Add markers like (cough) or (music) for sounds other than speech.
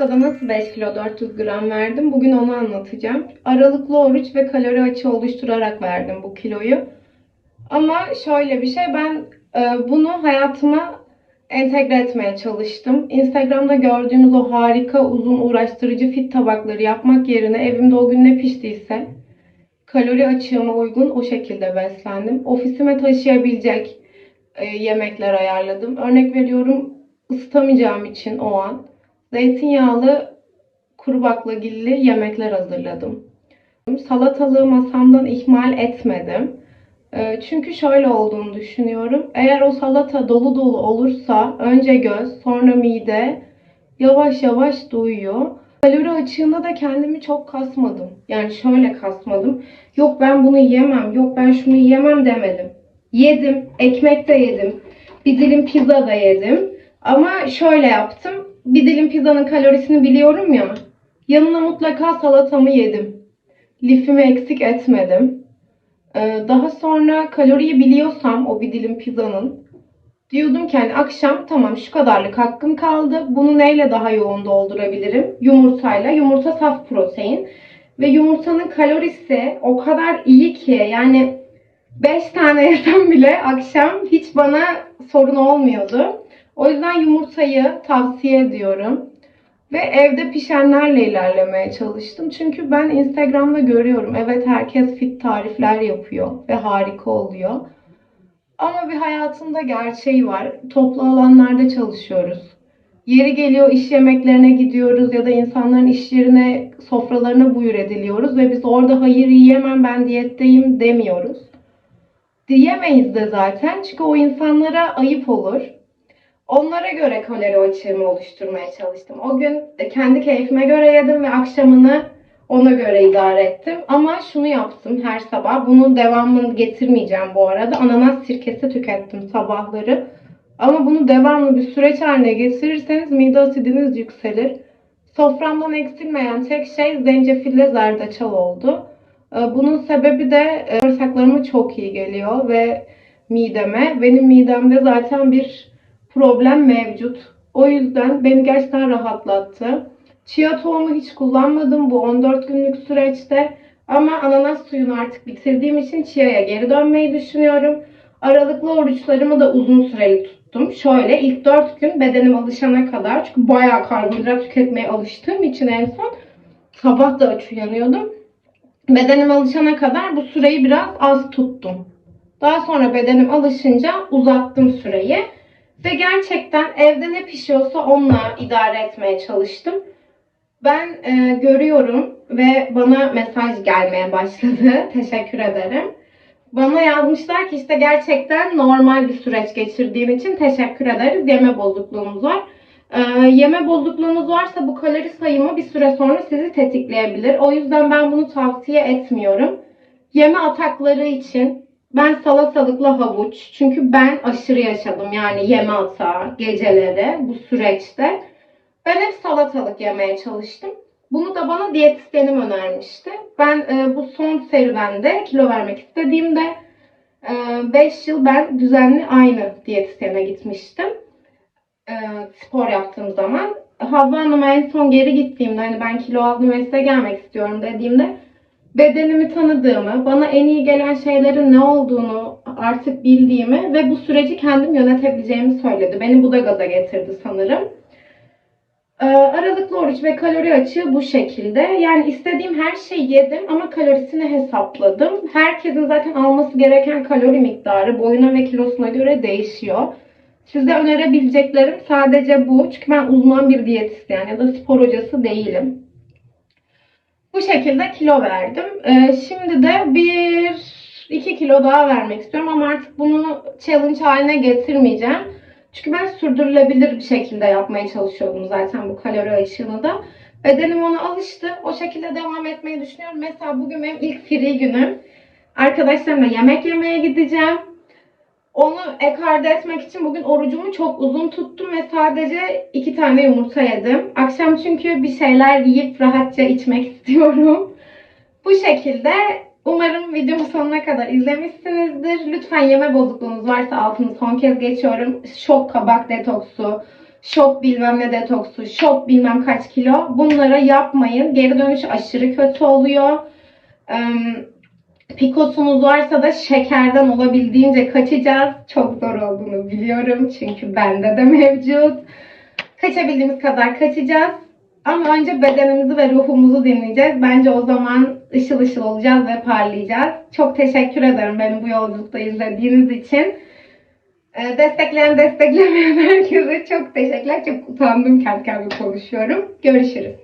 haftada nasıl 5 kilo 400 gram verdim? Bugün onu anlatacağım. Aralıklı oruç ve kalori açığı oluşturarak verdim bu kiloyu. Ama şöyle bir şey ben e, bunu hayatıma entegre etmeye çalıştım. Instagram'da gördüğünüz o harika uzun uğraştırıcı fit tabakları yapmak yerine evimde o gün ne piştiyse kalori açığıma uygun o şekilde beslendim. Ofisime taşıyabilecek e, yemekler ayarladım. Örnek veriyorum ısıtamayacağım için o an zeytinyağlı kuru baklagilli yemekler hazırladım. Salatalığı masamdan ihmal etmedim. E, Çünkü şöyle olduğunu düşünüyorum. Eğer o salata dolu dolu olursa önce göz, sonra mide yavaş yavaş doyuyor. Kalori açığında da kendimi çok kasmadım. Yani şöyle kasmadım. Yok ben bunu yemem, yok ben şunu yemem demedim. Yedim, ekmek de yedim. Bir dilim pizza da yedim. Ama şöyle yaptım. Bir dilim pizzanın kalorisini biliyorum ya. Yanına mutlaka salatamı yedim. Lifimi eksik etmedim. Ee, Daha sonra kaloriyi biliyorsam o bir dilim pizzanın diyordum ki hani akşam tamam şu kadarlık hakkım kaldı. Bunu neyle daha yoğun doldurabilirim? Yumurtayla. Yumurta saf protein. Ve yumurtanın kalorisi o kadar iyi ki yani 5 tane yesem bile akşam hiç bana sorun olmuyordu. O yüzden yumurtayı tavsiye ediyorum. Ve evde pişenlerle ilerlemeye çalıştım. Çünkü ben Instagram'da görüyorum. Evet herkes fit tarifler yapıyor ve harika oluyor. Ama bir hayatında gerçeği var. Toplu alanlarda çalışıyoruz. Yeri geliyor iş yemeklerine gidiyoruz ya da insanların iş yerine, sofralarına buyur ediliyoruz ve biz orada hayır yiyemem ben diyetteyim demiyoruz. Diyemeyiz de zaten çünkü o insanlara ayıp olur. Onlara göre kalori açığımı oluşturmaya çalıştım. O gün de kendi keyfime göre yedim ve akşamını ona göre idare ettim. Ama şunu yaptım her sabah. Bunun devamını getirmeyeceğim bu arada. Ananas sirkesi tükettim sabahları. Ama bunu devamlı bir süreç haline getirirseniz mide asidiniz yükselir. Soframdan eksilmeyen tek şey zencefille zerdeçal oldu. Ee, Bunun sebebi de e, bağırsaklarıma çok iyi geliyor ve mideme. Benim midemde zaten bir problem mevcut. O yüzden beni gerçekten rahatlattı. Chia tohumu hiç kullanmadım bu 14 günlük süreçte. Ama ananas suyunu artık bitirdiğim için chia'ya geri dönmeyi düşünüyorum. Aralıklı oruçlarımı da uzun süreli tuttum. Şöyle ilk 4 gün bedenim alışana kadar çünkü bayağı karbonhidrat tüketmeye alıştığım için en son sabah da aç uyanıyordum. Bedenim alışana kadar bu süreyi biraz az tuttum. Daha sonra bedenim alışınca uzattım süreyi. Ve gerçekten evde ne pişiyorsa onunla idare etmeye çalıştım. Ben e, görüyorum ve bana mesaj gelmeye başladı. (laughs) Teşekkür ederim. Bana yazmışlar ki işte gerçekten normal bir süreç geçirdiğim için teşekkür ederiz. Yeme bozukluğumuz var. E, yeme bozukluğunuz varsa bu kalori sayımı bir süre sonra sizi tetikleyebilir. O yüzden ben bunu tavsiye etmiyorum. Yeme atakları için ben salatalıklı havuç. Çünkü ben aşırı yaşadım yani yeme atağı geceleri bu süreçte. Ben hep salatalık yemeye çalıştım. Bunu da bana diyetisyenim önermişti. Ben e, bu son serüvende kilo vermek istediğimde 5 yıl ben düzenli aynı diyetisyene gitmiştim. E, spor yaptığım zaman. Havva Hanım'a en son geri gittiğimde hani ben kilo aldım ve size gelmek istiyorum dediğimde bedenimi tanıdığımı, bana en iyi gelen şeylerin ne olduğunu artık bildiğimi ve bu süreci kendim yönetebileceğimi söyledi. Beni bu da gaza getirdi sanırım. Ee, Aralıklı oruç ve kalori açığı bu şekilde. Yani istediğim her şeyi yedim ama kalorisini hesapladım. Herkesin zaten alması gereken kalori miktarı boyuna ve kilosuna göre değişiyor. Size önerebileceklerim sadece bu. Çünkü ben uzman bir diyetisyen ya da spor hocası değilim. Bu şekilde kilo verdim. Ee, şimdi de bir 2 kilo daha vermek istiyorum ama artık bunu challenge haline getirmeyeceğim. Çünkü ben sürdürülebilir bir şekilde yapmaya çalışıyordum zaten bu kalori açığını da. Bedenim ona alıştı. O şekilde devam etmeyi düşünüyorum. Mesela bugün benim ilk free günüm. Arkadaşlarımla yemek yemeye gideceğim. Onu ekarte etmek için bugün orucumu çok uzun tuttum ve sadece iki tane yumurta yedim. Akşam çünkü bir şeyler yiyip rahatça içmek (laughs) istiyorum. Bu şekilde umarım videomu sonuna kadar izlemişsinizdir. Lütfen yeme bozukluğunuz varsa altını son kez geçiyorum. Şok kabak detoksu, şok bilmem ne detoksu, şok bilmem kaç kilo. Bunlara yapmayın. Geri dönüş aşırı kötü oluyor. Pikosunuz varsa da şekerden olabildiğince kaçacağız. Çok zor olduğunu biliyorum çünkü bende de mevcut. Kaçabildiğimiz kadar kaçacağız. Ama önce bedenimizi ve ruhumuzu dinleyeceğiz. Bence o zaman ışıl ışıl olacağız ve parlayacağız. Çok teşekkür ederim beni bu yolculukta izlediğiniz için. Ee, Destekleyen desteklemeyen (laughs) herkese çok teşekkürler. Çok utandım kendi kendime konuşuyorum. Görüşürüz.